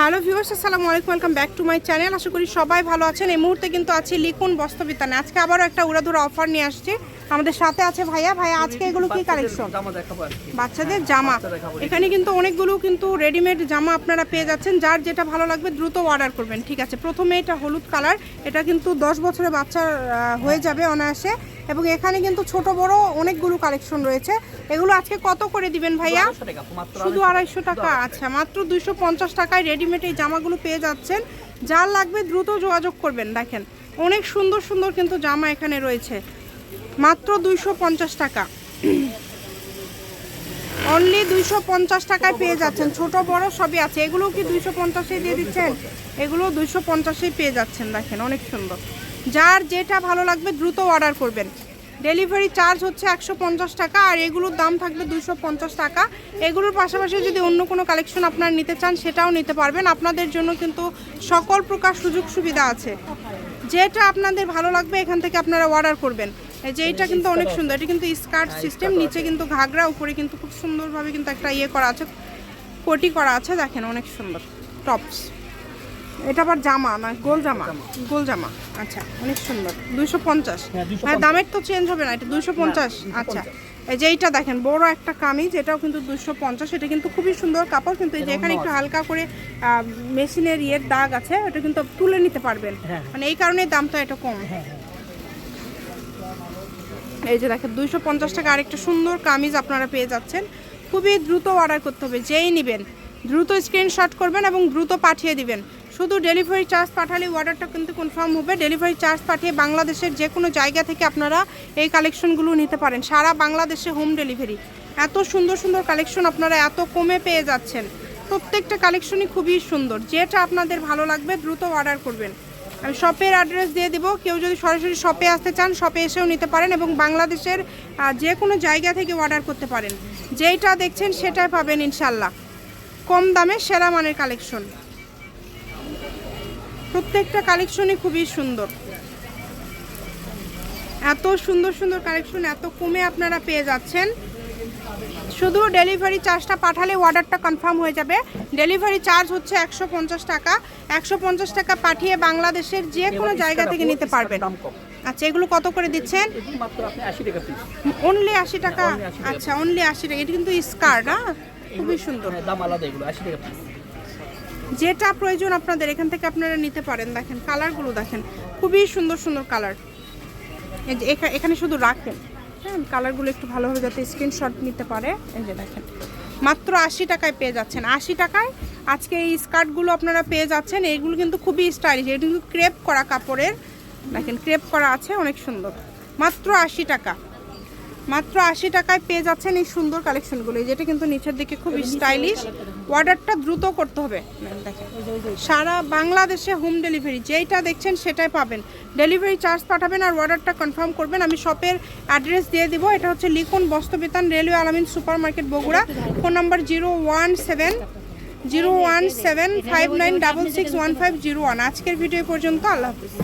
Hello viewers আসসালামু আলাইকুম welcome back to my channel. আশা করি সবাই ভালো আছেন। এই মুহূর্তে কিন্তু আছি লিকুন বস্ত্রবিতানে। আজকে আবারও একটা উড়াধুরা অফার নিয়ে আসছে। আমাদের সাথে আছে ভাইয়া। ভাইয়া আজকে এগুলো কি কালেকশন বাচ্চাদের জামা। এখানে কিন্তু অনেকগুলো কিন্তু রেডিমেড জামা আপনারা পেয়ে যাচ্ছেন। যার যেটা ভালো লাগবে দ্রুত অর্ডার করবেন। ঠিক আছে প্রথমে এটা হলুদ কালার এটা কিন্তু দশ বছরের বাচ্চার আহ, হয়ে যাবে অনায়াসে। এবং এখানে কিন্তু ছোট বড় অনেকগুলো কালেকশন রয়েছে। এগুলো আজকে কত করে দিবেন ভাইয়া? শুধু আড়াইশো টাকা আচ্ছা মাত্র দুইশো পঞ্চাশ টাকায় রেডিমেড এই জামাগুলো পেয়ে যাচ্ছেন। যার লাগবে দ্রুত যোগাযোগ করবেন দেখেন। অনেক সুন্দর সুন্দর কিন্তু জামা এখানে রয়েছে। মাত্র দুইশো পঞ্চাশ টাকা। অনলি দুইশো পঞ্চাশ টাকায় পেয়ে যাচ্ছেন। ছোট বড় সবই আছে। এগুলো কি দুইশো পঞ্চাশে দিয়ে দিচ্ছেন? এগুলো দুইশো পঞ্চাশেই পেয়ে যাচ্ছেন দেখেন অনেক সুন্দর। যার যেটা ভালো লাগবে দ্রুত অর্ডার করবেন। ডেলিভারি চার্জ হচ্ছে একশো পঞ্চাশ টাকা আর এগুলোর দাম থাকবে দুশো পঞ্চাশ টাকা। এগুলোর পাশাপাশি যদি অন্য কোনো কালেকশন আপনারা নিতে চান, সেটাও নিতে পারবেন। আপনাদের জন্য কিন্তু সকল প্রকার সুযোগ সুবিধা আছে। যেটা আপনাদের ভালো লাগবে, এখান থেকে আপনারা অর্ডার করবেন। এই যে এটা কিন্তু অনেক সুন্দর। এটা কিন্তু স্কার্ট সিস্টেম নিচে কিন্তু ঘাগরা, উপরে কিন্তু খুব সুন্দরভাবে কিন্তু একটা ইয়ে করা আছে, কোটি করা আছে, দেখেন অনেক সুন্দর। টপস এটা আবার জামা না গোল জামা? গোল জামা। আচ্ছা অনেক সুন্দর। দুইশো পঞ্চাশ। হ্যাঁ, 250 হ্যাঁ দামের তো চেঞ্জ হবে না এটা দুইশো পঞ্চাশ। আচ্ছা এই যে এইটা দেখেন বড় একটা কামিজ এটাও কিন্তু দুইশো পঞ্চাশ। এটা কিন্তু খুবই সুন্দর কাপড় কিন্তু এই যে এখানে একটু হালকা করে মেশিনের ইয়ের দাগ আছে ওটা কিন্তু তুলে নিতে পারবেন। হ্যাঁ। মানে এই কারণে দামটা এটা কম। এই যে দেখেন দুইশো পঞ্চাশ টাকা আরেকটা সুন্দর কামিজ আপনারা পেয়ে যাচ্ছেন। খুবই দ্রুত অর্ডার করতে হবে যেই নেবেন। দ্রুত স্ক্রিনশট করবেন এবং দ্রুত পাঠিয়ে দিবেন। শুধু ডেলিভারি চার্জ পাঠালে অর্ডারটা কিন্তু কনফার্ম হবে। ডেলিভারি চার্জ পাঠিয়ে বাংলাদেশের যে কোনো জায়গা থেকে আপনারা এই কালেকশনগুলো নিতে পারেন। সারা বাংলাদেশে হোম ডেলিভারি এত সুন্দর সুন্দর কালেকশন আপনারা এত কমে পেয়ে যাচ্ছেন। প্রত্যেকটা কালেকশনই খুবই সুন্দর। যেটা আপনাদের ভালো লাগবে দ্রুত অর্ডার করবেন। আমি শপের অ্যাড্রেস দিয়ে দেবো। কেউ যদি সরাসরি শপে আসতে চান শপে এসেও নিতে পারেন এবং বাংলাদেশের যে কোনো জায়গা থেকে অর্ডার করতে পারেন। যেইটা দেখছেন সেটাই পাবেন ইনশাল্লাহ কম দামে সেরা মানের কালেকশন প্রত্যেকটা কালেকশনই খুবই সুন্দর। এত সুন্দর সুন্দর কালেকশন এত কমে আপনারা পেয়ে যাচ্ছেন। শুধু ডেলিভারি চার্জটা পাঠালে অর্ডারটা কনফার্ম হয়ে যাবে। ডেলিভারি চার্জ হচ্ছে একশো পঞ্চাশ টাকা। একশো পঞ্চাশ টাকা পাঠিয়ে বাংলাদেশের যে কোনো জায়গা থেকে নিতে পারবেন। আচ্ছা এগুলো কত করে দিচ্ছেন? এগুলো মাত্র আপনি 80 টাকা পিস অনলি আশি টাকা? only 80 টাকা। আচ্ছা অনলি আশি টাকা। এটা কিন্তু স্কার্ট হ্যাঁ খুবই সুন্দর। মানে দাম আলাদা এগুলো 80 টাকা যেটা প্রয়োজন আপনাদের, এখান থেকে আপনারা নিতে পারেন। দেখেন, কালারগুলো দেখেন, খুবই সুন্দর সুন্দর কালার। এখানে শুধু রাখেন। হ্যাঁ কালারগুলো একটু ভালোভাবে যাতে স্ক্রিনশট নিতে পারে। এই যে দেখেন, মাত্র আশি টাকায় পেয়ে যাচ্ছেন। আশি টাকায় আজকে এই স্কার্টগুলো আপনারা পেয়ে যাচ্ছেন। এইগুলো কিন্তু খুবই স্টাইলিশ। এটা কিন্তু ক্রেপ করা কাপড়ের। দেখেন, ক্রেপ করা আছে, অনেক সুন্দর। মাত্র আশি টাকা। মাত্র আশি টাকায় পেয়ে যাচ্ছেন এই সুন্দর কালেকশনগুলো। যেটা কিন্তু নিচের দিকে খুব স্টাইলিশ অর্ডারটা দ্রুত করতে হবে। দেখেন। সারা বাংলাদেশে হোম ডেলিভারি যেইটা দেখছেন সেটাই পাবেন। ডেলিভারি চার্জ পাঠাবেন আর অর্ডারটা কনফার্ম করবেন। আমি শপের অ্যাড্রেস দিয়ে দিব। এটা হচ্ছে লিখুন বস্ত্রবেতান railway Alamin super market Bogura. Phone number zero one seven zero one seven five nine double six one five zero one. আজকের ভিডিও পর্যন্ত আল্লাহ হাফিজ।